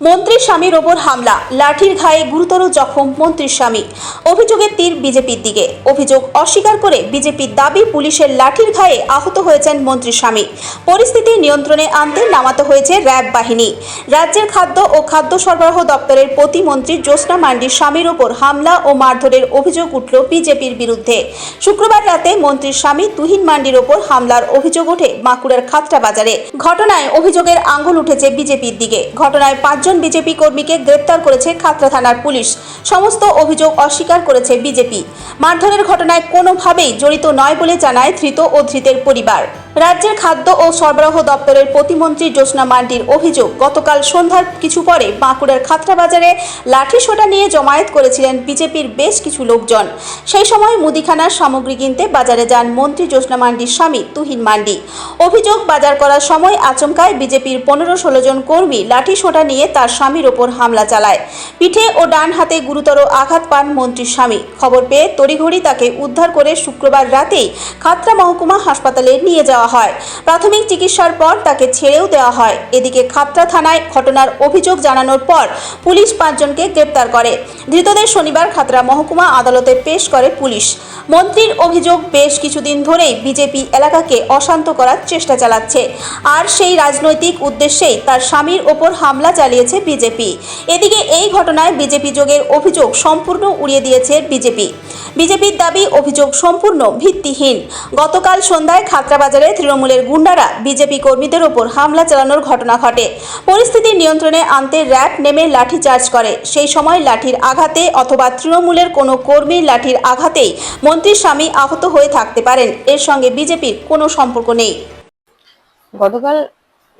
মন্ত্রীর স্বামীর ওপর হামলা, লাঠির ঘায়ে গুরুতর জখম মন্ত্রীর স্বামী। অভিযোগের তীর বিজেপির দিকে। অভিযোগ অস্বীকার করে বিজেপির দাবি, পুলিশের লাঠির ঘায়ে আহত হয়েছেন মন্ত্রীর স্বামী। পরিস্থিতি নিয়ন্ত্রণে আনতে নামাতে হয়েছে র্যাব বাহিনী। রাজ্যের খাদ্য ও খাদ্য সরবরাহ দপ্তরের প্রতিমন্ত্রী জ্যোৎস্না মান্ডির স্বামীর ওপর হামলা ও মারধরের অভিযোগ উঠল বিজেপির বিরুদ্ধে। শুক্রবার রাতে মন্ত্রীর স্বামী তুহিন মান্ডির ওপর হামলার অভিযোগ ওঠে বাঁকুড়ার খাতড়া বাজারে। ঘটনায় অভিযোগের আঙুল উঠেছে বিজেপির দিকে। ঘটনায় পাঁচজন বিজেপি কর্মীকে গ্রেপ্তার করেছে খাতড়া থানার পুলিশ। সমস্ত অভিযোগ অস্বীকার করেছে বিজেপি। মারধরের ঘটনায় কোনোভাবেই জড়িত নয় বলে জানায় ধৃত ও ধৃতের পরিবার। রাজ্যের খাদ্য ও সরবরাহ দপ্তরের প্রতিমন্ত্রী জ্যোৎস্না মান্ডির অভিযোগ, গতকাল সন্ধ্যার কিছু পরে বাঁকুড়ার খাতড়া বাজারে লাঠি সোটা নিয়ে জমায়েত করেছিলেন বিজেপির বেশ কিছু লোকজন। সেই সময় মুদিখানার সামগ্রী কিনতে বাজারে যান মন্ত্রী জ্যোৎস্না মান্ডির স্বামী তুহিন মান্ডি। অভিযোগ, বাজার করার সময় আচমকায় বিজেপির পনেরো ষোলো জন কর্মী লাঠি সোটা নিয়ে তার স্বামীর ওপর হামলা চালায়। পিঠে ও ডান হাতে গুরুতর আঘাত পান মন্ত্রীর স্বামী। খবর পেয়ে তড়িঘড়ি তাকে উদ্ধার করে শুক্রবার রাতেই খাতড়া মহকুমা হাসপাতালে নিয়ে যাওয়া হয়। প্রাথমিক চিকিৎসার পর তাকে ছেড়েও দেওয়া হয়। এদিকে খাতড়া থানায় ঘটনার অভিযোগ জানানোর পর পুলিশ পাঁচজনকে গ্রেপ্তার করে। ধৃতদের শনিবার খাতড়া মহকুমা আদালতে পেশ করে পুলিশ। মন্ত্রীর অভিযোগ বেশ কিছুদিন ধরেই বিজেপি এলাকাকে অশান্ত করার চেষ্টা চালাচ্ছে। আর সেই রাজনৈতিক উদ্দেশ্যেই তার স্বামীর ওপর হামলা চালিয়েছে বিজেপি। এদিকে এই ঘটনায় বিজেপি যোগের অভিযোগ সম্পূর্ণ উড়িয়ে দিয়েছে বিজেপি। বিজেপির দাবি, অভিযোগ সম্পূর্ণ ভিত্তিহীন। গতকাল সন্ধ্যায় খাতড়াবাজারে তৃণমূলের গুন্ডারা বিজেপি কর্মীদের ওপর হামলা চালানোর ঘটনা ঘটে। পরিস্থিতি নিয়ন্ত্রণে আনতে র্যাব নেমে লাঠি চার্জ করে। সেই সময় লাঠির আঘাতে অথবা তৃণমূলের কোনো কর্মীর লাঠির আঘাতেই মন্ত্রীর স্বামী আহত হয়ে থাকতে পারেন। এর সঙ্গে বিজেপির কোনো সম্পর্ক নেই। গতকাল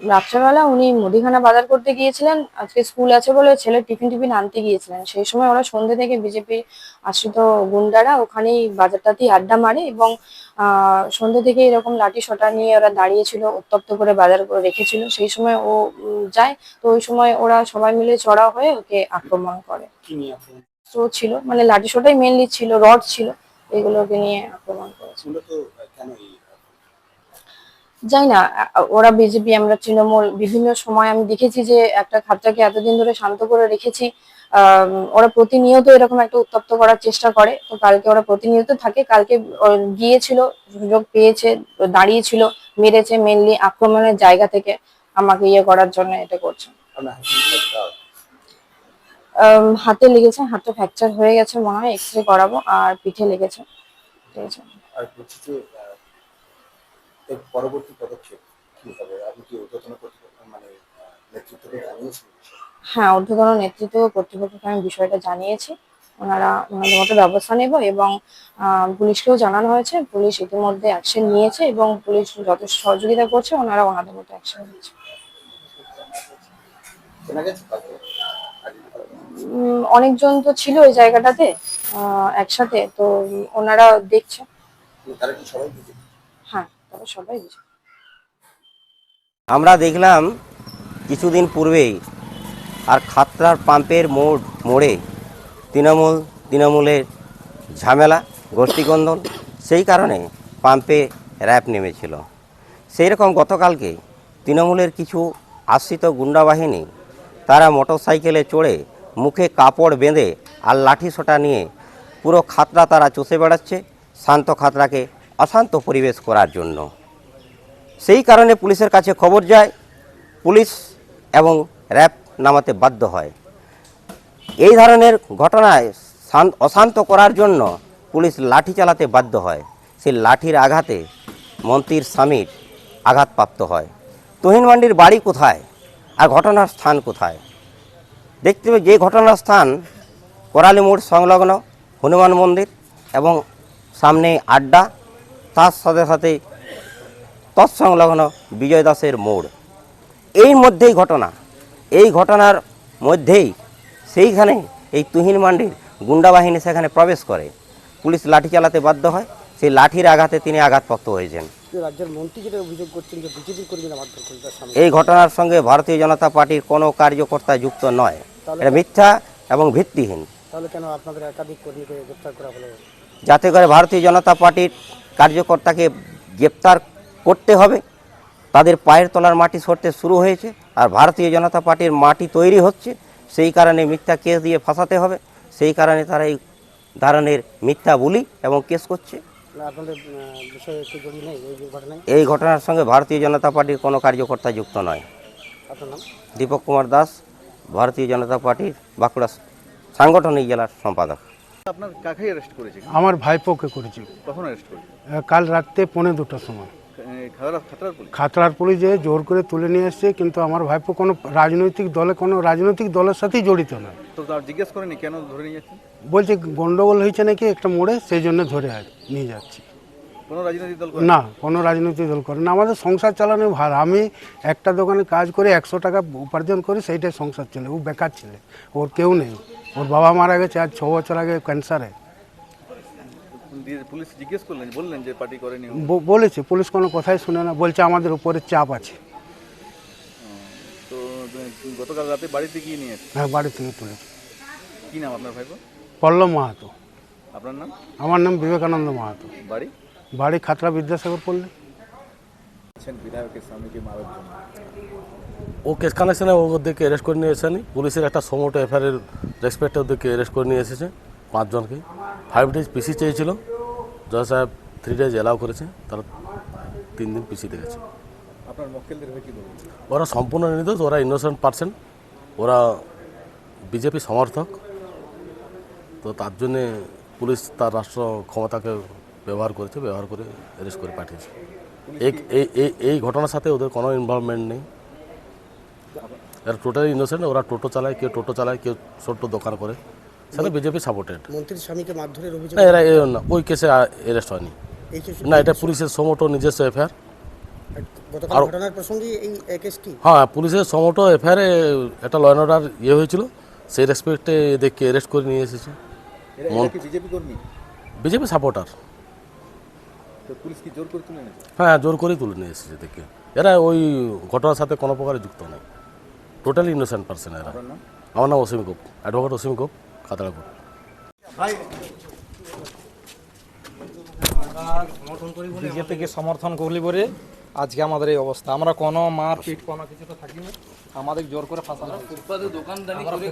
রাত্রেবেলা উনি মুদিখানা বাজার করতে গিয়েছিলেন আজকে স্কুল আছে বলে ছেলে টিফিন টিফিন আনতে গিয়েছিলেন। সেই সময় ওরা সন্ধ্যে থেকে বিজেপি আশ্রিত গুন্ডারা ওখানেই বাজারটাতেই আড্ডা মারে এবং আহ সন্ধ্যে থেকে এরকম লাঠি সোটা নিয়ে ওরা দাঁড়িয়েছিল উত্তপ্ত করে বাজার করে রেখেছিল। সেই সময় ও যায় তো ওই সময় ওরা সবাই মিলে চড়া হয়ে ওকে আক্রমণ করে। ছিল মানে লাঠি সোটাই মেনলি ছিল রড ছিল এগুলোকে নিয়ে আক্রমণ করেছে মূলত কেন এই যাই না ওরা বিজেপি আমরা তৃণমূল বিভিন্ন সময় আমি দেখেছি যে একটা খাতটাকে এতদিন ধরে শান্ত করে রেখেছি। ওরা প্রতিনিয়ত এরকম একটা উত্তপ্ত করার চেষ্টা করে। তো কালকে ওরা প্রতিনিয়ত থাকে। কালকে গিয়েছিল সুযোগ পেয়েছে দাঁড়িয়েছিল মেরেছে মেনলি আক্রমণের জায়গা থেকে। আমাকে ইয়ে করার জন্য এটা করছে। হাতে লেগেছে হাতে ফ্র্যাকচার হয়ে গেছে মনে হয় এক্স রে করাবো আর পিঠে লেগেছে। ঠিক আছে। এর পরবর্তী পদক্ষেপ কি হবে? আপনি কি কর্তৃপক্ষ মানে নেতৃত্বকে জানিয়েছেন? হ্যাঁ ঊর্ধ্বতন নেতৃত্ব কর্তৃপক্ষকে আমি বিষয়টা জানিয়েছি। ওনারা ওনাদের মতো ব্যবস্থা নেব এবং পুলিশকেও জানানো হয়েছে। পুলিশ ইতিমধ্যে অ্যাকশন নিয়েছে এবং পুলিশ যথেষ্ট সহযোগিতা করছে। ওনারা ওনাদের মতো অ্যাকশন? উম, অনেকজন তো ছিল ওই জায়গাটাতে একসাথে তো ওনারা দেখছে। তারা কি সবাই আমরা দেখলাম কিছুদিন পূর্বেই আর খাতড়ার পাম্পের মোড়, মোড়ে তৃণমূল, তৃণমূলের ঝামেলা গোষ্ঠীকন্দল সেই কারণে পাম্পে র্যাপ নেমেছিল। সেই রকম গতকালকে তৃণমূলের কিছু আশ্রিত গুন্ডা বাহিনী, তারা মোটরসাইকেলে চড়ে মুখে কাপড় বেঁধে আর লাঠি সোটা নিয়ে পুরো খাতড়া তারা চষে বেড়াচ্ছে। শান্ত খাতড়াকে অশান্ত পরিবেশ করার জন্য। সেই কারণে পুলিশের কাছে খবর যায়, পুলিশ এবং র্যাব নামাতে বাধ্য হয়। এই ধরনের ঘটনায় শান্ত অশান্ত করার জন্য পুলিশ লাঠি চালাতে বাধ্য হয়। সেই লাঠির আঘাতে মন্ত্রীর স্বামীর আঘাতপ্রাপ্ত হয়। তুহিন মান্ডির বাড়ি কোথায় আর ঘটনার স্থান কোথায়? দেখতে যে ঘটনার স্থান করালি মোড় সংলগ্ন হনুমান মন্দির এবং সামনে আড্ডা তার সাথে সাথে তৎসংলগ্ন বিজয় দাসের মোড়। এই মধ্যেই ঘটনা। এই ঘটনার মধ্যেই সেইখানে এই তুহিন মান্ডির গুন্ডা বাহিনী সেখানে প্রবেশ করে। পুলিশ লাঠি চালাতে বাধ্য হয়। সেই লাঠির আঘাতে তিনি আঘাতপ্রাপ্ত হয়েছেন। রাজ্যের মন্ত্রী যেটা অভিযোগ করছেন যে বিজেপির কর্মীরা মারধর করে এই ঘটনার সঙ্গে ভারতীয় জনতা পার্টির কোনো কার্যকর্তা যুক্ত নয়। এটা মিথ্যা এবং ভিত্তিহীন। তাহলে কেন আপনাদের একাধিক কর্মীকে গ্রেপ্তার করা হলো? যাতে করে ভারতীয় জনতা পার্টির কার্যকর্তাকে গ্রেপ্তার করতে হবে। তাদের পায়ের তলার মাটি সরতে শুরু হয়েছে আর ভারতীয় জনতা পার্টির মাটি তৈরি হচ্ছে। সেই কারণে মিথ্যা কেস দিয়ে ফাঁসাতে হবে। সেই কারণে তারা এই ধরনের মিথ্যা বলি এবং কেস করছে। এই ঘটনার সঙ্গে ভারতীয় জনতা পার্টির কোনো কার্যকর্তা যুক্ত নয়। দীপক কুমার দাস ভারতীয় জনতা পার্টির বাঁকুড়া সাংগঠনিক জেলার সম্পাদক। আপনার কাকে অ্যারেস্ট করেছে? আমার ভাইপোকে করেছি। কখন অ্যারেস্ট করেছে? কাল রাত্রে পৌনে দুটোর সময়। খাতড়া খাতড়ার পুলিশ? জোর করে তুলে নিয়ে এসছে কিন্তু আমার ভাইপো কোনো রাজনৈতিক দলে কোনো রাজনৈতিক দলের সাথেই জড়িত না। তো জিজ্ঞেস করেনি কেন ধরে নিয়ে বলছে গন্ডগোল হয়েছে নাকি একটা মোড়ে সেই জন্য ধরে নিয়ে যাচ্ছি। না কোনো রাজনৈতিক দল করে না। আমাদের সংসার চালানো ভার। আমি একটা দোকানে কাজ করে একশো টাকা উপার্জন করি সেইটাই সংসার চলে। ও বেকার ছেলে ওর কেউ নেই। ওর বাবা মারা গেছে আজ ছ বছর আগে ক্যান্সারে। পুলিশ জিজ্ঞেস করলেন বললেন যে পার্টি করেনি বলেছে পুলিশ কোনো কথাই শুনে না বলছে আমাদের উপরে চাপ আছে। তো গতকাল রাতে বাড়িতে গিয়ে নিয়ে হ্যাঁ বাড়ি থেকে তুলেছে। কি নাম আপনার ভাইপো? পল্লব মাহাতো। আপনার নাম? আমার নাম বিবেকানন্দ মাহাতো। বাড়ি? বাড়ি খাতড়া বিদ্যাসাগর পড়লে। ও কেস কানেকশনে ওদেরকে অ্যারেস্ট করে নিয়ে এসেনি। পুলিশের একটা সমোটো এফআইআর রেসপেক্টে ওদেরকে অ্যারেস্ট করে নিয়ে এসেছে পাঁচজনকে। ফাইভ ডেজ পিসি চেয়েছিল। জজ সাহেব থ্রি ডেজ অ্যালাউ করেছে। তারা তিন দিন পিসি গেছে। আপনার মক্কেলদের কি বলবেন? ওরা সম্পূর্ণ নির্দোষ ওরা ইনোসেন্ট পার্সন ওরা বিজেপি সমর্থক। তো তার জন্যে পুলিশ তার রাষ্ট্র ক্ষমতাকে ব্যবহার করেছে ব্যবহার করে অ্যারেস্ট করে পাঠিয়েছে। এই- এই- এই এই ঘটনার সাথে ওদের কোনো ইনভলভমেন্ট নেই। এরা টোটালি ইনোসেন্ট ওরা টোটো চালায় কেউ টোটো চালায় কেউ ছোট্ট দোকান করে। সেটা বিজেপি সাপোর্টেড মন্ত্রীর স্বামীকে মারধরের অভিযোগ না এরা না, ওই কেসে অ্যারেস্ট হয়নি। না এটা পুলিশের সমোটো নিজস্ব এফআইআর গতকাল ঘটনার প্রসঙ্গে এই এই কেসটি হ্যাঁ পুলিশের সমোটো এফআইআরে একটা ল অ্যান্ড অর্ডার ইয়ে হয়েছিল। সেই রেসপেক্টে এদেরকে অ্যারেস্ট করে নিয়ে এসেছে। বিজেপি সাপোর্টার তো পুলিশ কি জোর করে তুলে হ্যাঁ জোর করেই তুলে নিয়ে এসেছে এদেরকে। এরা ওই ঘটনার সাথে কোনো প্রকারে যুক্ত নেই। টোটালি ইনোসেন্ট পার্সন এরা। আমার নাম অসীম গোপ। অ্যাডভোকেট অসীম গোপ খাতড়াপুর। বিজেপিকে সমর্থন করলি বলে আজকে আমাদের এই অবস্থা। আমরা কোনো মার পিট কোনো কিছু তো থাকিনি। আমাদের জোর করে ফাঁসানো ফুটপাতে দোকানদারি করে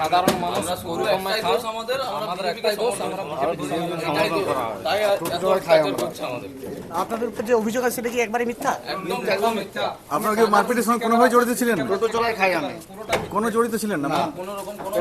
সাধারণ মানুষ। গরু কমায় খায় আমাদের একটাই দোষ আমরা তাই আপনাদের উপর যে অভিযোগ আছে সেটা কি একবারে মিথ্যা? একদম একদম মিথ্যা। আপনারা কি মারপিটের সঙ্গে কোনোভাবে জড়িত ছিলেন? টোটো চলায় খাই আমি। কোনো জড়িত ছিলেন না কোনো রকম কোনো